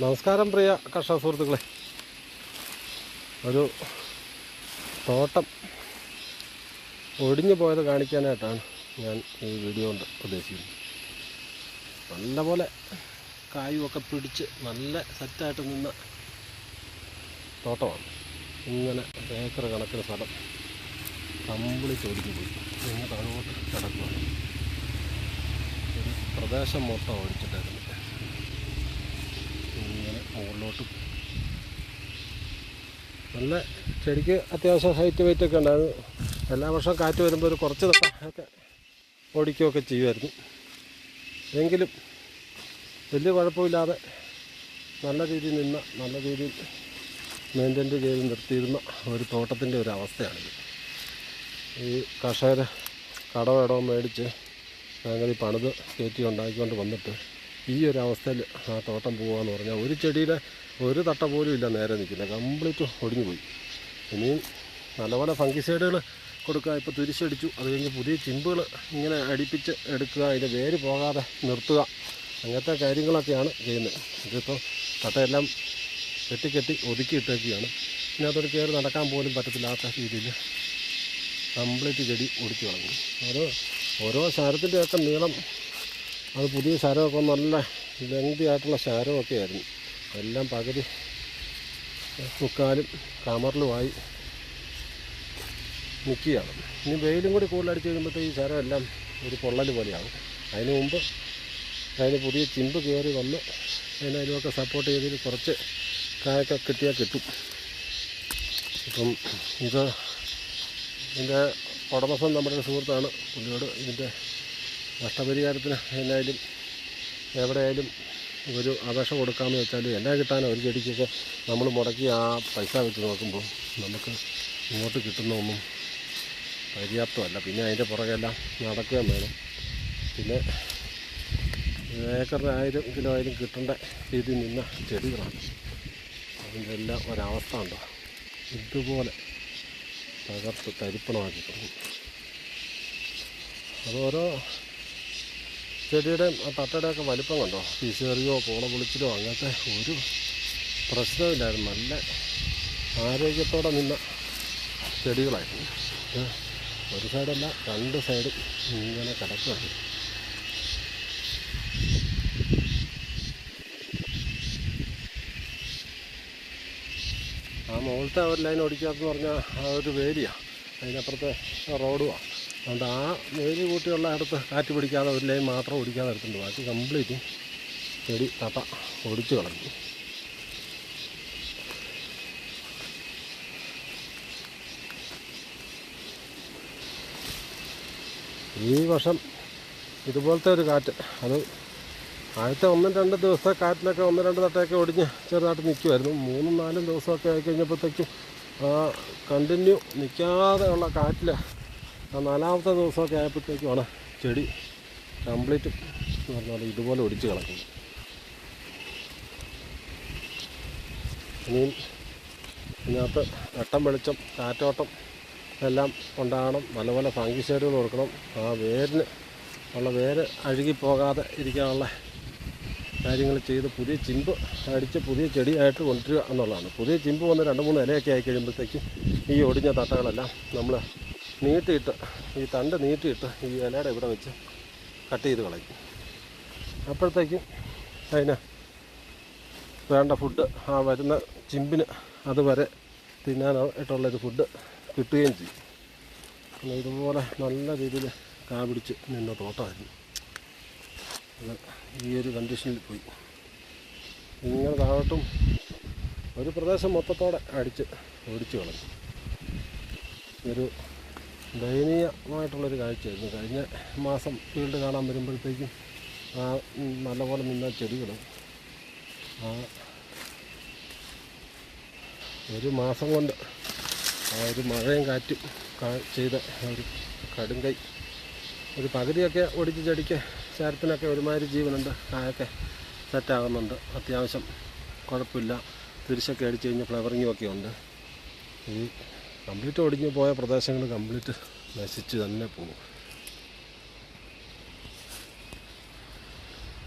നമസ്കാരം പ്രിയ കർഷക സുഹൃത്തുക്കളെ. ഒരു തോട്ടം ഒടിഞ്ഞു പോയത് കാണിക്കാനായിട്ടാണ് ഞാൻ ഈ വീഡിയോ കൊണ്ട് ഉദ്ദേശിക്കുന്നത്. നല്ലപോലെ കായുമൊക്കെ പിടിച്ച് നല്ല സെറ്റായിട്ട് നിന്ന തോട്ടമാണ്. ഇങ്ങനെ ഏക്കർ കണക്കിന് സ്ഥലം കമ്പിളി ഒടിഞ്ഞു പോയി. ഇങ്ങനെ അങ്ങോട്ട് കിടക്കുകയാണ് ഒരു പ്രദേശം മൊത്തം ഒഴിച്ചിട്ടായിരുന്നു ഇങ്ങനെ മുകളിലോട്ടും. നല്ല ചെടിക്ക് അത്യാവശ്യം ഹൈറ്റ് വെയിറ്റ് ഒക്കെ ഉണ്ടായിരുന്നു. എല്ലാ വർഷവും കാറ്റ് വരുമ്പോൾ ഒരു കുറച്ച് ഒക്കെ ഓടിക്കുകയൊക്കെ ചെയ്യുമായിരുന്നു. എങ്കിലും വലിയ കുഴപ്പമില്ലാതെ നല്ല രീതിയിൽ നിന്ന് നല്ല രീതിയിൽ മെയിന്റെയിൻ ചെയ്ത് നിർത്തിയിരുന്ന ഒരു തോട്ടത്തിന്റെ ഒരു അവസ്ഥയാണിത് ഈ കർഷകർ കടമിടവും മേടിച്ച് സംഗതി പണിത് കയറ്റി ഉണ്ടാക്കിക്കൊണ്ട് വന്നിട്ട് ഈ ഒരു അവസ്ഥയിൽ ആ തോട്ടം പോവാന്ന് പറഞ്ഞാൽ ഒരു ചെടിയുടെ ഒരു തട്ട പോലും ഇല്ല നേരെ നിൽക്കില്ല. കംപ്ലീറ്റ് ഒടിഞ്ഞു പോയി ഇനിയും നല്ലപോലെ ഫംഗിസൈഡുകൾ കൊടുക്കുക. ഇപ്പോൾ തിരിച്ചടിച്ചു അത് കഴിഞ്ഞ് പുതിയ ചിമ്പുകൾ ഇങ്ങനെ അടിപ്പിച്ച് എടുക്കുക. അതിന്റെ വേര് പോകാതെ നിർത്തുക. അങ്ങനത്തെ കാര്യങ്ങളൊക്കെയാണ് ചെയ്യുന്നത്. ഇതിപ്പോൾ തട്ടയെല്ലാം കെട്ടിക്കെട്ടി ഒതുക്കിയിട്ടേക്കുകയാണ് ഇതിനകത്തോട് കയറി നടക്കാൻ പോലും പറ്റത്തില്ലാത്ത രീതിയിൽ കംപ്ലീറ്റ് ചെടി ഒടിച്ചു കളഞ്ഞു. ഓരോ ഓരോ ശാരത്തിന്റെയൊക്കെ നീളം അത് പുതിയ ശരമൊക്കെ നല്ല ലെങ്തി ആയിട്ടുള്ള ശരമൊക്കെ ആയിരുന്നു എല്ലാം പകുതി മുക്കാലും കമറിലുമായി മുക്കിയാണ്. ഇനി വെയിലും കൂടി കൂടുതലടിച്ച് കഴിയുമ്പോഴത്തേക്ക് ഈ ശരം എല്ലാം ഒരു പൊള്ളൽ പോലെയാണ് അതിന് മുമ്പ് അതിന് പുതിയ ചിമ്പ് കയറി വന്ന് അതിനൊക്കെ സപ്പോർട്ട് ചെയ്തതിൽ കുറച്ച് കായൊക്കെ കിട്ടിയാൽ കിട്ടും. ഇപ്പം ഇത് ഇതിന്റെ ഉടമസ്ഥൻ നമ്മുടെ സുഹൃത്താണ് പുള്ളിയോട് ഇതിന്റെ നഷ്ടപരിഹാരത്തിന് എന്നായാലും എവിടെയായാലും ഒരു അപേക്ഷ കൊടുക്കാമെന്ന് വെച്ചാൽ എന്നാ കിട്ടാനോ ഒരു ചെടിക്കൊക്കെ നമ്മൾ മുടക്കി ആ പൈസ വെച്ച് നോക്കുമ്പോൾ നമുക്ക് ഇങ്ങോട്ട് കിട്ടുന്നൊന്നും പര്യാപ്തമല്ല. പിന്നെ അതിന്റെ പുറകെല്ലാം നടക്കുകയും വേണം. പിന്നെ ഏക്കറിന് ആയിരം കിലോ ആയാലും കിട്ടേണ്ട രീതിയിൽ നിന്ന ചെടികളാണ്. അതിന്റെ എല്ലാം ഒരവസ്ഥ ഉണ്ടോ? ഇതുപോലെ തകർത്ത് തരിപ്പണമാക്കി അത് ഓരോ ചെടിയുടെ ആ തട്ടയുടെയൊക്കെ വലിപ്പം കണ്ടോ? പിശേറിയോ കോള പൊളിച്ചിലോ അങ്ങനത്തെ ഒരു പ്രശ്നമില്ലായിരുന്നു. നല്ല ആരോഗ്യത്തോടെ നിന്ന ചെടികളായിരുന്നു. ഒരു സൈഡല്ല രണ്ട് സൈഡും ഇങ്ങനെ കിടക്കുകയാണ്. ആ മുകളിലത്തെ ഒരു ലൈൻ ഓടിക്കാത്തെന്ന് പറഞ്ഞാൽ ആ ഒരു വേലിയാണ് അതിനപ്പുറത്തെ റോഡുമാണ് അതുകൊണ്ട് ആ വേലി കൂട്ടിയുള്ള അടുത്ത് കാറ്റ് പിടിക്കാതെ ഒരു ലൈൻ മാത്രം ഓടിക്കാതെ എടുത്തിട്ടുണ്ട്. ബാക്കി കംപ്ലീറ്റ് ചെടി തട്ട ഓടിച്ചു കളഞ്ഞു. ഈ വർഷം ഇതുപോലത്തെ ഒരു കാറ്റ് അത് ആദ്യത്തെ ഒന്നും രണ്ട് ദിവസത്തെ കാറ്റിലൊക്കെ ഒന്ന് രണ്ട് തട്ടയൊക്കെ ഒടിഞ്ഞ് ചെറുതായിട്ട് നിൽക്കുമായിരുന്നു മൂന്നും നാലും ദിവസമൊക്കെ ആയി കഴിഞ്ഞപ്പോഴത്തേക്കും കണ്ടിന്യൂ നിൽക്കാതെ ഉള്ള കാറ്റിൽ ആ നാലാമത്തെ ദിവസമൊക്കെ ആയപ്പോഴത്തേക്കുമാണ് ചെടി കംപ്ലീറ്റ് എന്ന് പറഞ്ഞാൽ ഇതുപോലെ ഒടിച്ച് കിടക്കുന്നത്. ഇനിയും ഇതിനകത്ത് വെട്ടം വെളിച്ചം കാറ്റോട്ടം എല്ലാം ഉണ്ടാകണം. നല്ലപോലെ ഫംഗിസൈഡുകൾ കൊടുക്കണം. ആ വേരിന് ഉള്ള വേര് അഴുകിപ്പോകാതെ ഇരിക്കാനുള്ള കാര്യങ്ങൾ ചെയ്ത് പുതിയ ചിമ്പ് അടിച്ച് പുതിയ ചെടിയായിട്ട് കൊണ്ടുവരിക എന്നുള്ളതാണ്. പുതിയ ചിമ്പ് വന്ന് രണ്ട് മൂന്ന് ഇലയൊക്കെ ആയി കഴിയുമ്പോഴത്തേക്കും ഈ ഒടിഞ്ഞ തട്ടകളെല്ലാം നമ്മൾ നീട്ടിയിട്ട് ഈ തണ്ട് നീട്ടിയിട്ട് ഈ ഇലയുടെ ഇവിടെ വെച്ച് കട്ട് ചെയ്ത് കളയും. അപ്പോഴത്തേക്കും അതിന് വേണ്ട ഫുഡ് ആ വരുന്ന ചിമ്പിന് അതുവരെ തിന്നാനായിട്ടുള്ളൊരു ഫുഡ് കിട്ടുകയും ചെയ്യും. ഇതുപോലെ നല്ല രീതിയിൽ കാ പിടിച്ച് നിന്ന തോട്ടമായിരുന്നു. ഈ ഒരു കണ്ടീഷനിൽ പോയി. ഇങ്ങനെ താഴോട്ടും ഒരു പ്രദേശം മൊത്തത്തോടെ അടിച്ച് ഓടിച്ചു കളഞ്ഞു. ഒരു ദയനീയമായിട്ടുള്ളൊരു കാഴ്ചയായിരുന്നു. കഴിഞ്ഞ മാസം ഫീൽഡ് കാണാൻ വരുമ്പോഴത്തേക്കും ആ നല്ലപോലെ നിന്ന ചെടികൾ. ആ ഒരു മാസം കൊണ്ട് ആ ഒരു മഴയും കാറ്റും ചെയ്ത ഒരു കടുങ്കൈ. ഒരു പകുതിയൊക്കെ ഒടിച്ച് ചെടിക്ക് ചരത്തിനൊക്കെ ഒരുമാതിരി ജീവനുണ്ട്. കായൊക്കെ സെറ്റാകുന്നുണ്ട്. അത്യാവശ്യം കുഴപ്പമില്ല. തിരിച്ചൊക്കെ അടിച്ച് കഴിഞ്ഞ് ഫ്ലവറിങ്ങും ഒക്കെ ഉണ്ട്. ഈ കംപ്ലീറ്റ് ഒടിഞ്ഞു പോയ പ്രദേശങ്ങൾ കംപ്ലീറ്റ് നശിച്ച് തന്നെ പോകും